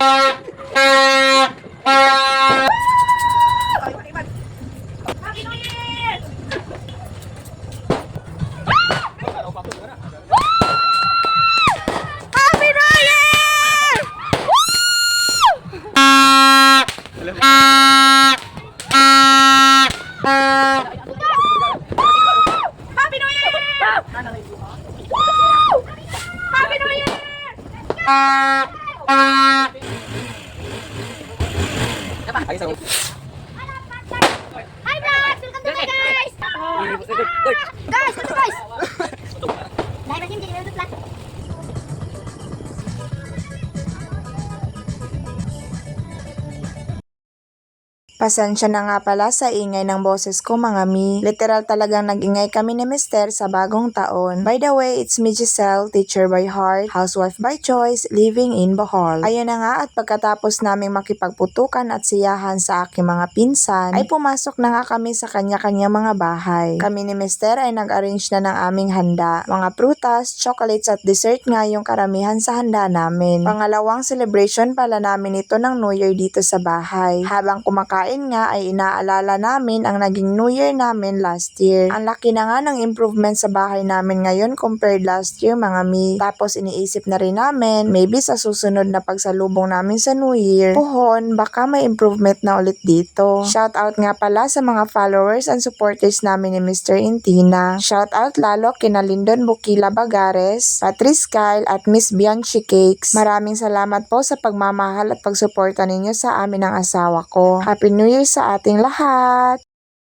Happy New Year! Hi, vlogs! Welcome to my guys! Ah! Guys, Pasensya na nga pala sa ingay ng boses ko mga mi. Literal talagang nag-ingay kami ni Mister sa bagong taon. By the way, it's me Giselle, teacher by heart, housewife by choice, living in Bohol. Ayun na nga at pagkatapos naming makipagputukan at siyahan sa aking mga pinsan, ay pumasok na nga kami sa kanya-kanya mga bahay. Kami ni Mister ay nag-arrange na ng aming handa. Mga prutas, chocolates at dessert nga yung karamihan sa handa namin. Pangalawang celebration pala namin ito ng New Year dito sa bahay. Habang kumakain nga ay inaalala namin ang naging New Year namin last year. Ang laki na nga ng improvement sa bahay namin ngayon compared last year mga mi. Tapos iniisip na rin namin, maybe sa susunod na pagsalubong namin sa New Year, puhon, baka may improvement na ulit dito. Shout out nga pala sa mga followers and supporters namin ni Mr. Intina. Shout out lalo kina Lindon Bukila Bagares, Patrice Kyle at Miss Bianchi Cakes. Maraming salamat po sa pagmamahal at pagsuporta ninyo sa amin ng asawa ko. Happy New Year sa ating lahat!